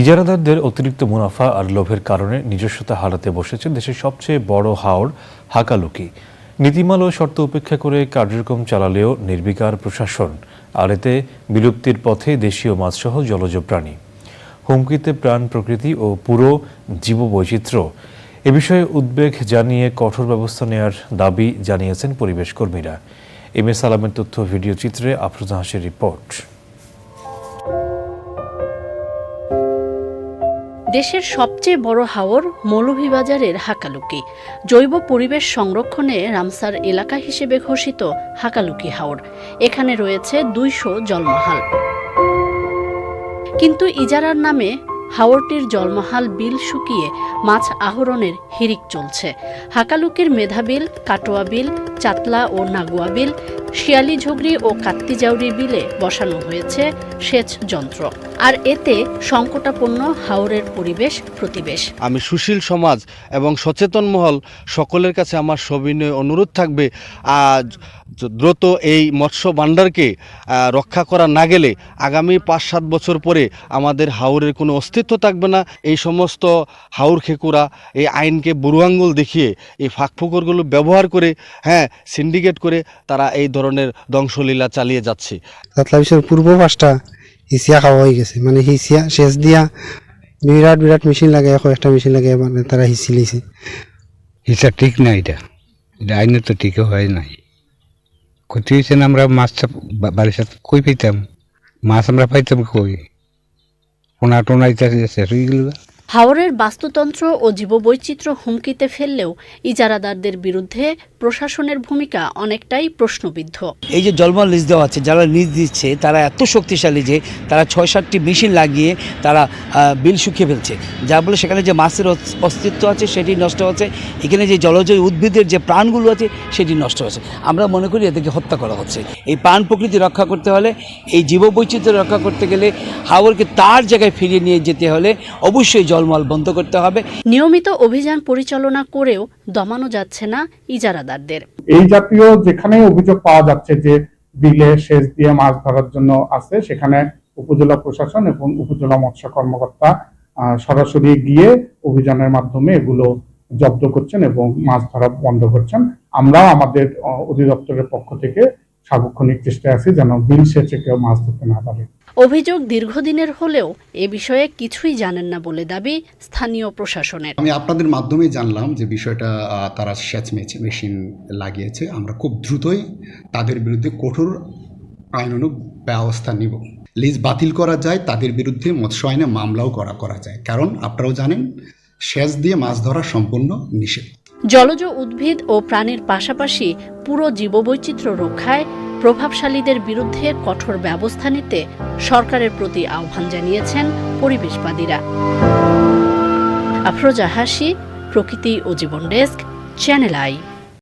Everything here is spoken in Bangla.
ইজারাদারদের অতিরিক্ত মুনাফা আর লোভের কারণে নিজস্বতা হারাতে বসেছে দেশের সবচেয়ে বড় হাওর হাকালুকি। নীতিমালা ও শর্ত উপেক্ষা করে কার্যক্রম চালালেও নির্বিকার প্রশাসন আর এতে বিলুপ্তির পথে দেশীয় মাছসহ জলজ প্রাণী। হুমকিতে প্রাণ প্রকৃতি ও পুরো জীববৈচিত্র্য। এ বিষয়ে উদ্বেগ জানিয়ে কঠোর ব্যবস্থা নেওয়ার দাবি জানিয়েছেন পরিবেশ কর্মীরা। এম এ সালামের তথ্য, ভিডিও চিত্রে আফরোজা হাসির রিপোর্ট। দেশের সবচেয়ে বড় হাওর মৌলভীবাজারের হাকালুকি। জৈব পরিবেশ সংরক্ষণে রামসার এলাকা হিসেবে ঘোষিত হাকালুকি হাওর। এখানে রয়েছে দুইশো জলমহাল। কিন্তু ইজারার নামে হাওরটির জলমহাল বিল শুকিয়ে মাছ আহরণের হিরিক চলছে। হাকালুকির মেধা বিল কাটোয়া বিল, চাতলা ও নাগুয়া বিল শিয়ালি ঝুগড়ি ও কাত্তিজাউরি বিলে বসানো হয়েছে সেচ যন্ত্র। আর এতে সংকটাপন্ন হাওরের পরিবেশ, প্রতিবেশ। আমি সুশীল সমাজ এবং সচেতন মহল সকলের কাছে আমার সবিনয় অনুরোধ থাকবে। আজ দ্রুত এই মৎস্য ভাণ্ডারকে রক্ষা করা না গেলে আগামী পাঁচ সাত বছর পরে আমাদের হাওরের কোনো অস্তিত্ব থাকবে না। এই সমস্ত হাওর খেকুরা এই আইনকে বুড়ো আঙ্গুল দেখিয়ে এই ফাঁকফোকরগুলো ব্যবহার করে হ্যাঁ সিন্ডিকেট করে তারা এই ধরনের ধ্বংসলীলা চালিয়ে যাচ্ছে। পূর্ব পাশটা হিসিয়া খাওয়া হয়ে গেছে। মানে হিসিয়া সেচ দিয়া বিরাট বিরাট মেশিন লাগে এখন একটা মেশিন লাগে মানে তারা হিসি লিছে এটা ঠিক না এটা। এটা আইনে তো ঠিক হয় নাই। ক্ষতি আমরা মাছটা বাড়ির সাথে কই পাইতাম? মাছ আমরা পাইতাম কই? পোনা টোনা ইত্যাদি শেষ হয়ে গেল হাওরের বাস্তুতন্ত্র ও জীববৈচিত্র্য হুমকিতে ফেললেও ইজারাদারদের বিরুদ্ধে প্রশাসনের ভূমিকা অনেকটাই প্রশ্নবিদ্ধ। এই যে জলমল লিজ দেওয়া আছে, যারা লিজ দিচ্ছে, তারা এত শক্তিশালী যে তারা ছয় সাতটি মেশিন লাগিয়ে তারা বিল শুকিয়ে ফেলছে। যার ফলে সেখানে যে মাছের অস- অস্তিত্ব আছে, সেটি নষ্ট হচ্ছে। এখানে যে জলজ উদ্ভিদের যে প্রাণগুলো আছে, সেটি নষ্ট হচ্ছে। আমরা মনে করি এদেরকে হত্যা করা হচ্ছে। এই প্রাণ প্রকৃতি রক্ষা করতে হলে, এই জীববৈচিত্র্য রক্ষা করতে গেলে হাওরকে তার জায়গায় ফিরিয়ে নিয়ে যেতে হলে অবশ্যই জলমল বন্ধ করতে হবে। নিয়মিত অভিযান পরিচালনা করেও দমানো যাচ্ছে না ইজারাদারদের। এই জাতীয় যেখানে অভিযোগ পাওয়া যাচ্ছে যে বিলে সেচ দিয়ে মাছ ধরার জন্য আছে সেখানে উপজেলা প্রশাসন এবং উপজেলা মৎস্য কর্মকর্তা সরাসরি গিয়ে অভিযানের মাধ্যমে এগুলো জব্দ করছেন এবং মাছ ধরা বন্ধ করছেন। আমরাও আমাদের অধিদপ্তরের পক্ষ থেকে সার্বক্ষণিক চেষ্টায় আছি যেন বিল সেচে কেউ মাছ ধরতে না পারে। অভিযোগ দীর্ঘদিনের হলেও এ বিষয়ে কিছুই জানেন না বলে দাবি স্থানীয় প্রশাসনের। আমি আপনাদের মাধ্যমে জানলাম যে বিষয়টা তারা সেচ মেচ- মেশিন লাগিয়েছে। আমরা খুব দ্রুতই তাদের বিরুদ্ধে কঠোর আইনানুগ ব্যবস্থা নিব। লিজ বাতিল করা যায় তাদের বিরুদ্ধে মৎস্য আইনে মামলাও করা করা যায়। কারণ আপনারাও জানেন সেচ দিয়ে মাছ ধরা সম্পূর্ণ নিষেধ। জলজ উদ্ভিদ ও প্রাণীর পাশাপাশি পুরো জীববৈচিত্র্য রক্ষায় প্রভাবশালীদের বিরুদ্ধে কঠোর ব্যবস্থা নিতে সরকারের প্রতি আহ্বান জানিয়েছেন পরিবেশবাদীরা। আফরোজা হাসি প্রকৃতি ও জীবন ডেস্ক, চ্যানেল আই।